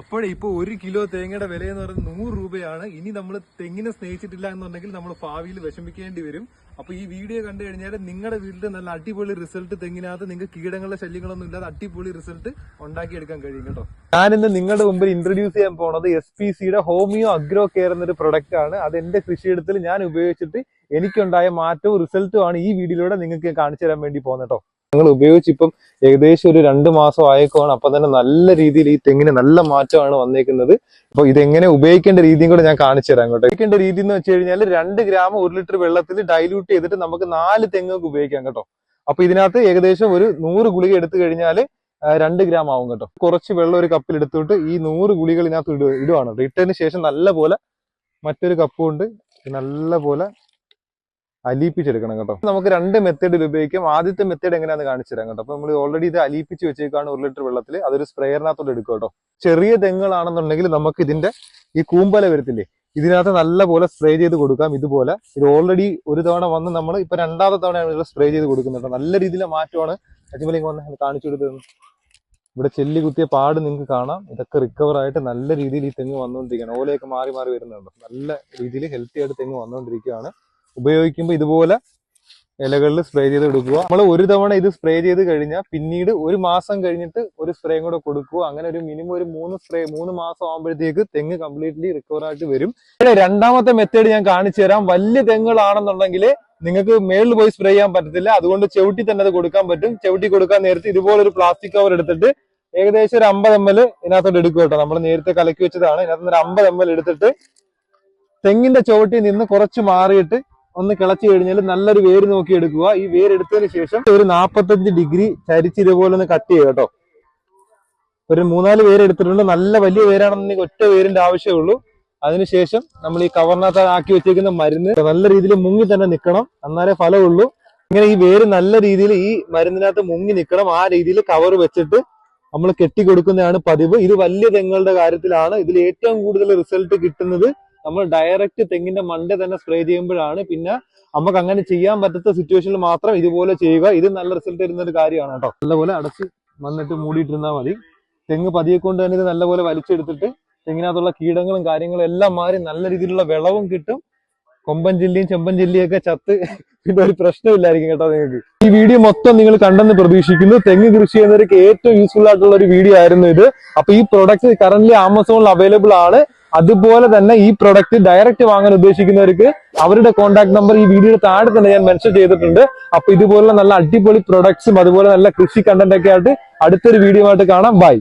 അപ്പോഴേ ഇപ്പൊ ഒരു കിലോ തേങ്ങയുടെ വില എന്ന് പറയുന്നത് നൂറ് രൂപയാണ്. ഇനി നമ്മൾ തെങ്ങിനെ സ്നേഹിച്ചിട്ടില്ല എന്നുണ്ടെങ്കിൽ നമ്മൾ ഭാവിയിൽ വിഷമിക്കേണ്ടി വരും. അപ്പൊ ഈ വീഡിയോ കണ്ടു കഴിഞ്ഞാൽ നിങ്ങളുടെ വീട്ടിൽ നല്ല അടിപൊളി റിസൾട്ട് തെങ്ങിനകത്ത് നിങ്ങൾക്ക് കീടങ്ങളുടെ ശല്യങ്ങളൊന്നും ഇല്ലാതെ അടിപൊളി റിസൾട്ട് ഉണ്ടാക്കിയെടുക്കാൻ കഴിയും കേട്ടോ. ഞാനിന്ന് നിങ്ങളുടെ മുമ്പിൽ ഇൻട്രൊഡ്യൂസ് ചെയ്യാൻ പോണത് എസ് പി സിയുടെ ഹോമിയോ അഗ്രോ കെയർ എന്നൊരു പ്രൊഡക്റ്റ് ആണ്. അത് എന്റെ കൃഷിയിടത്തിൽ ഞാൻ ഉപയോഗിച്ചിട്ട് എനിക്കുണ്ടായ മാറ്റവും റിസൾട്ടും ആണ് ഈ വീഡിയോയിലൂടെ നിങ്ങൾക്ക് കാണിച്ചു തരാൻ വേണ്ടി പോകുന്നത് കേട്ടോ. നിങ്ങൾ ഉപയോഗിച്ച് ഇപ്പം ഏകദേശം ഒരു രണ്ട് മാസം ആയേക്കുവാണ് അപ്പൊ തന്നെ നല്ല രീതിയിൽ ഈ തെങ്ങിന് നല്ല മാറ്റമാണ് വന്നേക്കുന്നത്. അപ്പൊ ഇതെങ്ങനെ ഉപയോഗിക്കേണ്ട രീതിയും കൂടെ ഞാൻ കാണിച്ചു തരാം കേട്ടോ. ഉപയോഗിക്കേണ്ട രീതി എന്ന് വെച്ച് കഴിഞ്ഞാൽ രണ്ട് ഗ്രാം ഒരു ലിറ്റർ വെള്ളത്തിൽ ഡൈല്യൂട്ട് ചെയ്തിട്ട് നമുക്ക് നാല് തെങ്ങുകൾക്ക് ഉപയോഗിക്കാം കേട്ടോ. അപ്പൊ ഇതിനകത്ത് ഏകദേശം ഒരു നൂറ് ഗുളിക എടുത്തു കഴിഞ്ഞാൽ രണ്ട് ഗ്രാം ആവും കേട്ടോ. കുറച്ച് വെള്ളം ഒരു കപ്പിൽ എടുത്തിട്ട് ഈ നൂറ് ഗുളികൾ ഇതിനകത്ത് ഇടുവാണ് ഇട്ടതിന് ശേഷം നല്ല പോലെ മറ്റൊരു കപ്പ് കൊണ്ട് നല്ല പോലെ അലിയിപ്പിച്ചെടുക്കണം കേട്ടോ. നമുക്ക് രണ്ട് മെത്തേഡിൽ ഉപയോഗിക്കാം. ആദ്യത്തെ മെത്തേഡ് എങ്ങനെയാണെന്ന് കാണിച്ചു തരാം കേട്ടോ. അപ്പൊ നമ്മൾ ഓൾറെഡി ഇത് അലിയിപ്പിച്ച് വെച്ചേക്കാണ് ഒരു ലിറ്റർ വെള്ളത്തിൽ അതൊരു സ്പ്രേയറിനകത്തോട്ട് എടുക്കും കേട്ടോ. ചെറിയ തെങ്ങുകളാണെന്നുണ്ടെങ്കിൽ നമുക്ക് ഇതിന്റെ ഈ കൂമ്പല വരത്തില്ലേ ഇതിനകത്ത് നല്ലപോലെ സ്പ്രേ ചെയ്ത് കൊടുക്കാം. ഇതുപോലെ ഇത് ഓൾറെഡി ഒരു തവണ വന്ന് നമ്മൾ ഇപ്പൊ രണ്ടാമത്തെ തവണയാണ് ഇത് സ്പ്രേ ചെയ്ത് കൊടുക്കുന്നത് നല്ല രീതിയിലെ മാറ്റമാണ്. അജ്മലിംഗ് വന്ന് കാണിച്ചു കൊടുത്തത്. ഇവിടെ ചെല്ലി കുത്തിയ പാട് നിങ്ങൾക്ക് കാണാം. ഇതൊക്കെ റിക്കവർ ആയിട്ട് നല്ല രീതിയിൽ ഈ തെങ്ങ് വന്നുകൊണ്ടിരിക്കുകയാണ് ഓലയൊക്കെ മാറി മാറി വരുന്നുണ്ട്. നല്ല രീതിയിൽ ഹെൽത്തി ആയിട്ട് തെങ്ങ് വന്നുകൊണ്ടിരിക്കുകയാണ് ഉപയോഗിക്കുമ്പോൾ ഇതുപോലെ ഇലകളിൽ സ്പ്രേ ചെയ്ത് കൊടുക്കുക നമ്മൾ ഒരു തവണ ഇത് സ്പ്രേ ചെയ്ത് കഴിഞ്ഞാൽ പിന്നീട് ഒരു മാസം കഴിഞ്ഞിട്ട് ഒരു സ്പ്രേയും കൂടെ കൊടുക്കുക. അങ്ങനെ ഒരു മിനിമം ഒരു മൂന്ന് സ്പ്രേ മൂന്ന് മാസം ആകുമ്പോഴത്തേക്ക് തെങ്ങ് കംപ്ലീറ്റ്ലി റിക്കവർ ആയിട്ട് വരും. ഇവിടെ രണ്ടാമത്തെ മെത്തേഡ് ഞാൻ കാണിച്ചു തരാം. വലിയ തെങ്ങുകളാണെന്നുണ്ടെങ്കിൽ നിങ്ങൾക്ക് മേളിൽ പോയി സ്പ്രേ ചെയ്യാൻ പറ്റത്തില്ല. അതുകൊണ്ട് ചവിട്ടി തന്നെ അത് കൊടുക്കാൻ പറ്റും. ചവിട്ടി കൊടുക്കാൻ നേരത്തെ ഇതുപോലെ ഒരു പ്ലാസ്റ്റിക് കവർ എടുത്തിട്ട് ഏകദേശം ഒരു അമ്പത് എം എൽ ഇതിനകത്തോട്ട് എടുക്കും കേട്ടോ. നമ്മൾ നേരത്തെ കലക്കി വെച്ചതാണ്. ഇതിനകത്ത് ഒരു അമ്പത് എം എൽ എടുത്തിട്ട് തെങ്ങിന്റെ ചുവട്ടിൽ നിന്ന് കുറച്ച് മാറിയിട്ട് ഒന്ന് കിളച്ചു കഴിഞ്ഞാൽ നല്ലൊരു വേര് നോക്കി എടുക്കുക. ഈ വേര് എടുത്തതിന് ശേഷം ഒരു നാപ്പത്തഞ്ച് ഡിഗ്രി ചരിച്ച് ഇതുപോലെ ഒന്ന് കട്ട് ചെയ്യുക കേട്ടോ. ഒരു മൂന്നാൽ വേര് എടുത്തിട്ടുണ്ട്. നല്ല വലിയ വേരാണെന്നുണ്ടെങ്കിൽ ഒറ്റ വേരിന്റെ ആവശ്യമുള്ളൂ അതിനുശേഷം നമ്മൾ ഈ കവറിനകത്ത് ആക്കി വെച്ചേക്കുന്ന മരുന്ന് നല്ല രീതിയിൽ മുങ്ങി തന്നെ നിൽക്കണം. എന്നാലേ ഫലമുള്ളൂ ഇങ്ങനെ ഈ വേര് നല്ല രീതിയിൽ ഈ മരുന്നിനകത്ത് മുങ്ങി നിൽക്കണം. ആ രീതിയിൽ കവർ വെച്ചിട്ട് നമ്മൾ കെട്ടിക്കൊടുക്കുന്നതാണ് പതിവ്. ഇത് വലിയ തെങ്ങുകളുടെ കാര്യത്തിലാണ്. ഇതിൽ ഏറ്റവും കൂടുതൽ റിസൾട്ട് കിട്ടുന്നത് നമ്മൾ ഡയറക്റ്റ് തെങ്ങിന്റെ മണ്ട തന്നെ സ്പ്രേ ചെയ്യുമ്പോഴാണ് പിന്നെ നമുക്ക് അങ്ങനെ ചെയ്യാൻ പറ്റാത്ത സിറ്റുവേഷനിൽ മാത്രം ഇതുപോലെ ചെയ്യുക. ഇത് നല്ല റിസൾട്ട് തരുന്ന ഒരു കാര്യമാണ് കേട്ടോ. നല്ലപോലെ അടച്ച് വന്നിട്ട് മൂടിയിട്ടിരുന്നാൽ മതി. തെങ്ങ് പതിയെ കൊണ്ട് തന്നെ ഇത് നല്ലപോലെ വലിച്ചെടുത്തിട്ട് തെങ്ങിനകത്തുള്ള കീടങ്ങളും കാര്യങ്ങളും എല്ലാം മാറി നല്ല രീതിയിലുള്ള വിളവും കിട്ടും. കൊമ്പൻ ജില്ലയും ചെമ്പൻ ജില്ലയും ഒക്കെ ചത്ത് പിന്നെ ഒരു പ്രശ്നമില്ലായിരിക്കും കേട്ടോ നിങ്ങൾക്ക്. ഈ വീഡിയോ മൊത്തം നിങ്ങൾ കണ്ടെന്ന് പ്രതീക്ഷിക്കുന്നു. തെങ്ങ് കൃഷി ചെയ്യുന്നവർക്ക് ഏറ്റവും യൂസ്ഫുൾ ആയിട്ടുള്ള ഒരു വീഡിയോ ആയിരുന്നു ഇത്. അപ്പൊ ഈ പ്രൊഡക്റ്റ് കറന്റ് ആമസോണിൽ അവൈലബിൾ ആണ്. അതുപോലെ തന്നെ ഈ പ്രൊഡക്റ്റ് ഡയറക്റ്റ് വാങ്ങാൻ ഉദ്ദേശിക്കുന്നവർക്ക് അവരുടെ കോൺടാക്ട് നമ്പർ ഈ വീഡിയോയുടെ താഴെ തന്നെ ഞാൻ മെൻഷൻ ചെയ്തിട്ടുണ്ട്. അപ്പൊ ഇതുപോലുള്ള നല്ല അടിപൊളി പ്രൊഡക്ട്സും അതുപോലെ നല്ല കൃഷി കണ്ടന്റ് ഒക്കെ ആയിട്ട് അടുത്തൊരു വീഡിയോ ആയിട്ട് കാണാം. ബൈ